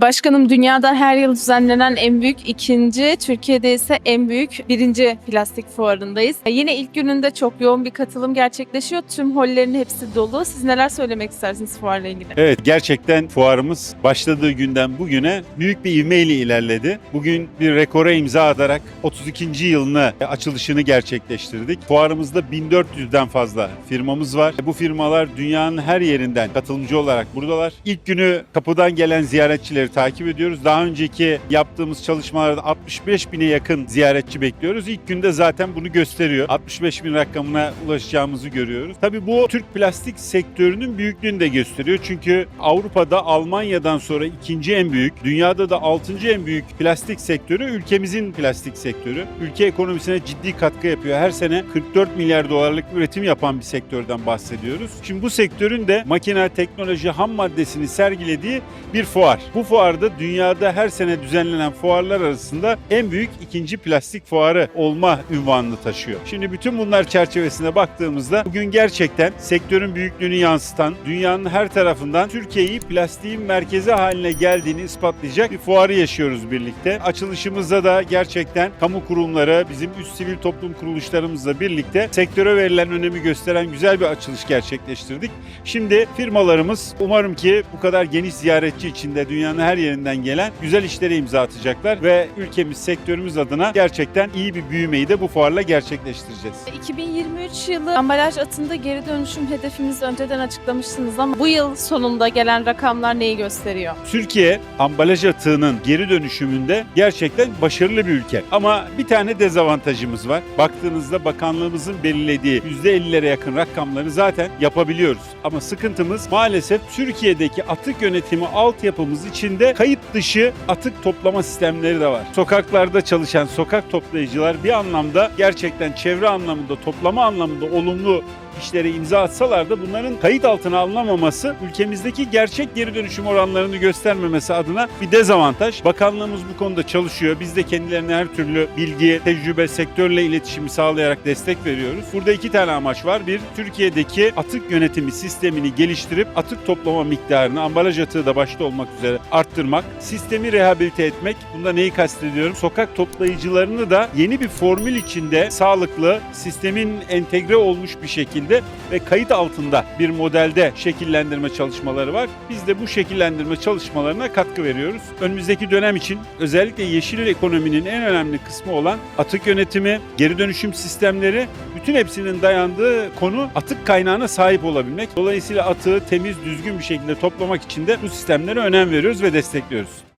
Başkanım dünyada her yıl düzenlenen en büyük ikinci, Türkiye'de ise en büyük birinci plastik fuarındayız. Yine ilk gününde çok yoğun bir katılım gerçekleşiyor. Tüm hollerin hepsi dolu. Siz neler söylemek istersiniz fuarla ilgili? Evet gerçekten fuarımız başladığı günden bugüne büyük bir ivmeyle ilerledi. Bugün bir rekora imza atarak 32. yılını açılışını gerçekleştirdik. Fuarımızda 1400'den fazla firmamız var. Bu firmalar dünyanın her yerinden katılımcı olarak buradalar. İlk günü kapıdan gelen ziyaretçileri takip ediyoruz. Daha önceki yaptığımız çalışmalarda 65 bine yakın ziyaretçi bekliyoruz. İlk günde zaten bunu gösteriyor. 65 bin rakamına ulaşacağımızı görüyoruz. Tabii bu Türk plastik sektörünün büyüklüğünü de gösteriyor. Çünkü Avrupa'da Almanya'dan sonra ikinci en büyük, dünyada da altıncı en büyük plastik sektörü ülkemizin plastik sektörü. Ülke ekonomisine ciddi katkı yapıyor. Her sene 44 milyar dolarlık üretim yapan bir sektörden bahsediyoruz. Şimdi bu sektörün de makine, teknoloji, ham maddesini sergilediği bir fuar. Bu fuarda dünyada her sene düzenlenen fuarlar arasında en büyük ikinci plastik fuarı olma ünvanını taşıyor. Şimdi bütün bunlar çerçevesinde baktığımızda bugün gerçekten sektörün büyüklüğünü yansıtan, dünyanın her tarafından Türkiye'yi plastiğin merkezi haline geldiğini ispatlayacak bir fuarı yaşıyoruz birlikte. Açılışımızda da gerçekten kamu kurumları, bizim üst sivil toplum kuruluşlarımızla birlikte sektöre verilen önemi gösteren güzel bir açılış gerçekleştirdik. Şimdi firmalarımız umarım ki bu kadar geniş ziyaretçi içinde dünyanın her yerinden gelen güzel işlere imza atacaklar ve ülkemiz, sektörümüz adına gerçekten iyi bir büyümeyi de bu fuarla gerçekleştireceğiz. 2023 yılı ambalaj atında geri dönüşüm hedefinizi önceden açıklamıştınız ama bu yıl sonunda gelen rakamlar neyi gösteriyor? Türkiye ambalaj atığının geri dönüşümünde gerçekten başarılı bir ülke. Ama bir tane dezavantajımız var. Baktığınızda bakanlığımızın belirlediği %50'lere yakın rakamları zaten yapabiliyoruz. Ama sıkıntımız maalesef Türkiye'deki atık yönetimi altyapımız içinde kayıt dışı atık toplama sistemleri de var. Sokaklarda çalışan sokak toplayıcılar bir anlamda gerçekten çevre anlamında, toplama anlamında olumlu işlere imza atsalar da bunların kayıt altına alınamaması ülkemizdeki gerçek geri dönüşüm oranlarını göstermemesi adına bir dezavantaj. Bakanlığımız bu konuda çalışıyor. Biz de kendilerine her türlü bilgi, tecrübe, sektörle iletişimi sağlayarak destek veriyoruz. Burada iki tane amaç var. Bir, Türkiye'deki atık yönetimi sistemini geliştirip atık toplama miktarını ambalaj atığı da başta olmak üzere arttırmak, sistemi rehabilite etmek. Bunda neyi kastediyorum? Sokak toplayıcılarını da yeni bir formül içinde sağlıklı, sistemin entegre olmuş bir şekilde ve kayıt altında bir modelde şekillendirme çalışmaları var. Biz de bu şekillendirme çalışmalarına katkı veriyoruz. Önümüzdeki dönem için özellikle yeşil ekonominin en önemli kısmı olan atık yönetimi, geri dönüşüm sistemleri bütün hepsinin dayandığı konu atık kaynağına sahip olabilmek. Dolayısıyla atığı temiz, düzgün bir şekilde toplamak için de bu sistemlere önem veriyoruz ve destekliyoruz.